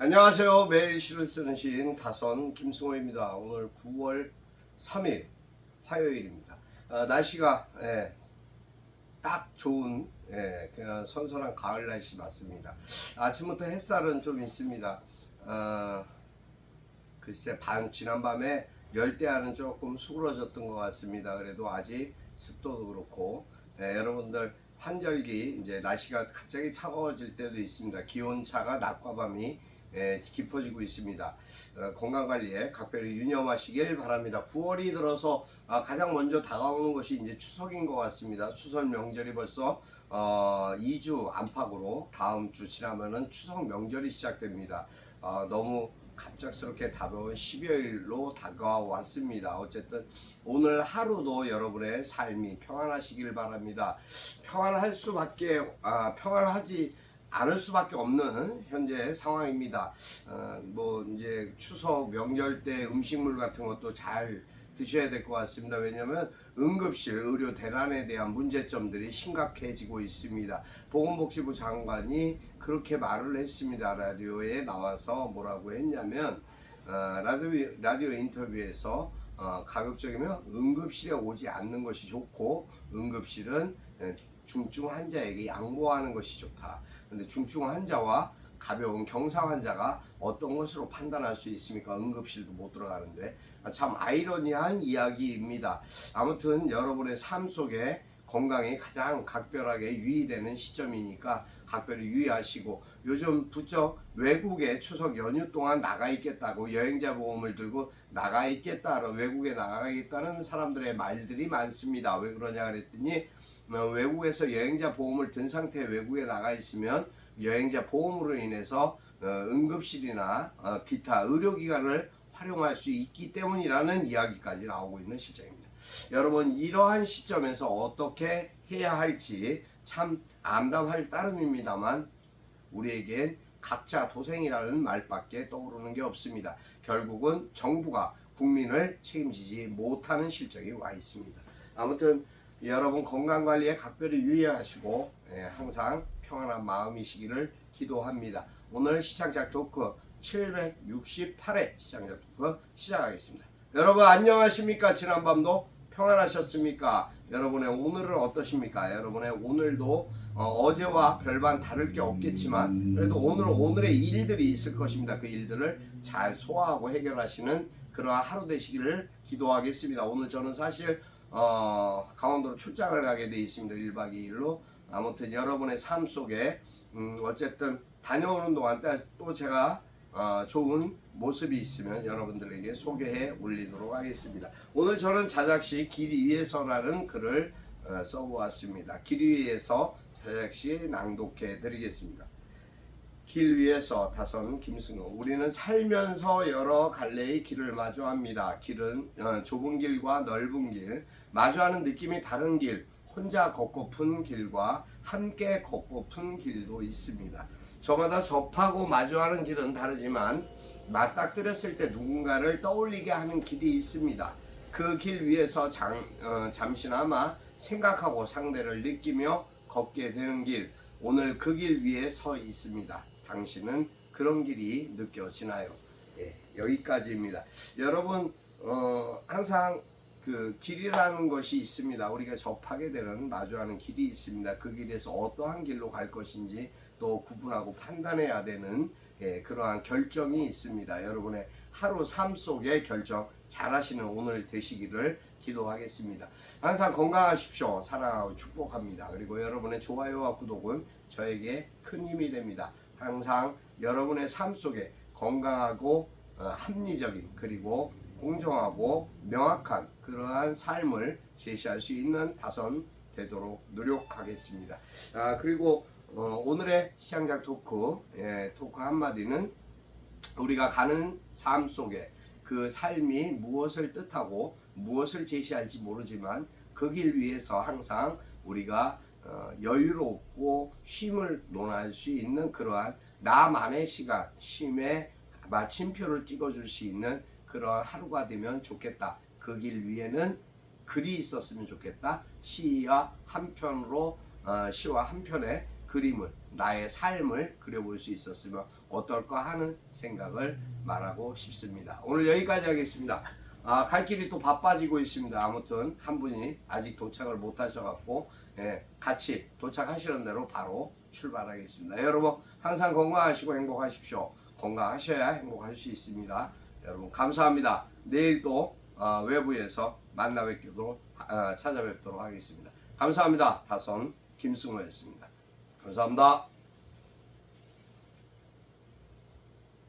안녕하세요. 매일 시를 쓰는 시인 다선 김승호입니다. 오늘 9월 3일 화요일입니다. 아, 날씨가 예, 딱 좋은 예, 그냥 선선한 가을 날씨 맞습니다. 아침부터 햇살은 좀 있습니다. 아, 글쎄 반 지난밤에 열대야는 조금 수그러졌던 것 같습니다. 그래도 아직 습도도 그렇고 예, 여러분들 환절기 이제 날씨가 갑자기 차가워질 때도 있습니다. 기온 차가 낮과 밤이 예, 깊어지고 있습니다. 어, 건강 관리에 각별히 유념하시길 바랍니다. 9월이 들어서 아, 가장 먼저 다가오는 것이 이제 추석인 것 같습니다. 추석 명절이 벌써 어, 2주 안팎으로 다음 주 지나면은 추석 명절이 시작됩니다. 어, 너무 갑작스럽게 다가온 12월로 다가왔습니다. 어쨌든 오늘 하루도 여러분의 삶이 평안하시길 바랍니다. 평안할 수밖에 아, 평안하지 않을 수밖에 없는 현재 상황입니다. 어, 뭐 이제 추석 명절 때 음식물 같은 것도 잘 드셔야 될 것 같습니다. 왜냐하면 응급실 의료 대란에 대한 문제점들이 심각해지고 있습니다. 보건복지부 장관이 그렇게 말을 했습니다. 라디오에 나와서 뭐라고 했냐면 어, 라디오, 라디오 인터뷰에서 어, 가급적이면 응급실에 오지 않는 것이 좋고 응급실은 예, 중증 환자에게 양보하는 것이 좋다. 근데 중증 환자와 가벼운 경상 환자가 어떤 것으로 판단할 수 있습니까? 응급실도 못 들어가는데 아, 참 아이러니한 이야기입니다. 아무튼 여러분의 삶 속에 건강이 가장 각별하게 유의되는 시점이니까 각별히 유의하시고 요즘 부쩍 외국에 추석 연휴 동안 나가 있겠다고 여행자 보험을 들고 나가 있겠다 외국에 나가겠다는 사람들의 말들이 많습니다. 왜 그러냐 그랬더니 어, 외국에서 여행자 보험을 든 상태에 외국에 나가 있으면 여행자 보험으로 인해서 어, 응급실이나 어, 기타 의료기관을 활용할 수 있기 때문이라는 이야기까지 나오고 있는 실정입니다. 여러분 이러한 시점에서 어떻게 해야 할지 참 암담할 따름입니다만 우리에겐 각자 도생이라는 말밖에 떠오르는 게 없습니다. 결국은 정부가 국민을 책임지지 못하는 실정이 와 있습니다. 아무튼 여러분 건강 관리에 각별히 유의하시고 예, 항상 평안한 마음이시기를 기도합니다. 오늘 시청자 토크 768회 시청자 토크 시작하겠습니다. 여러분 안녕하십니까? 지난밤도 평안하셨습니까? 여러분의 오늘은 어떠십니까? 여러분의 오늘도 어, 제와 별반 다를 게 없겠지만 그래도 오늘은 오늘의 일들이 있을 것입니다. 그 일들을 잘 소화하고 해결하시는 그러한 하루 되시기를 기도하겠습니다. 오늘 저는 사실 어, 강원도로 출장을 가게 돼 있습니다. 1박 2일로. 아무튼 여러분의 삶 속에 음, 어쨌든 다녀오는 동안 또- 또 제가 어, 좋은 모습이 있으면 여러분들에게 소개해 올리도록 하겠습니다. 오늘 저는 자작시 길 위에서라는 글을 어, 써보았습니다. 길 위에서 자작시 낭독해 드리겠습니다. 길 위에서 다선 김승호 우리는 살면서 여러 갈래의 길을 마주합니다. 길은 어, 좁은 길과 넓은 길 마주하는 느낌이 다른 길 혼자 걷고픈 길과 함께 걷고픈 길도 있습니다. 저마다 접하고 마주하는 길은 다르지만 맞닥뜨렸을 때 누군가를 떠올리게 하는 길이 있습니다. 그 길 위에서 장, 어, 잠시나마 생각하고 상대를 느끼며 걷게 되는 길 오늘 그 길 위에 서 있습니다. 당신은 그런 길이 느껴지나요? 예, 여기까지입니다. 여러분 어, 항상 그 길이라는 것이 있습니다. 우리가 접하게 되는 마주하는 길이 있습니다. 그 길에서 어떠한 길로 갈 것인지 또 구분하고 판단해야 되는 예, 그러한 결정이 있습니다. 여러분의 하루 삶 속의 결정 잘 하시는 오늘 되시기를 기도하겠습니다. 항상 건강하십시오. 사랑하고 축복합니다. 그리고 여러분의 좋아요와 구독은 저에게 큰 힘이 됩니다. 항상 여러분의 삶 속에 건강하고 어, 합리적인 그리고 공정하고 명확한 그러한 삶을 제시할 수 있는 다선 되도록 노력하겠습니다. 아 그리고 어, 오늘의 시장작 토크 예, 토크 한마디는 우리가 가는 삶 속에 그 삶이 무엇을 뜻하고 무엇을 제시할지 모르지만 그 길 위에서 항상 우리가 어, 여유롭고 쉼을 논할 수 있는 그러한 나만의 시간, 쉼의 마침표를 찍어줄 수 있는 그런 하루가 되면 좋겠다. 그 길 위에는 글이 있었으면 좋겠다. 시와 한 편으로 어, 시와 한 편의 그림을 나의 삶을 그려볼 수 있었으면 어떨까 하는 생각을 말하고 싶습니다. 오늘 여기까지 하겠습니다. 아, 갈 길이 또 바빠지고 있습니다. 아무튼 한 분이 아직 도착을 못 하셔갖고 예, 같이 도착하시는 대로 바로 출발하겠습니다. 여러분 항상 건강하시고 행복하십시오. 건강하셔야 행복할 수 있습니다. 여러분 감사합니다. 내일 또 어, 외부에서 만나 뵙기로 어, 찾아뵙도록 하겠습니다. 감사합니다. 다선 김승호였습니다. 감사합니다.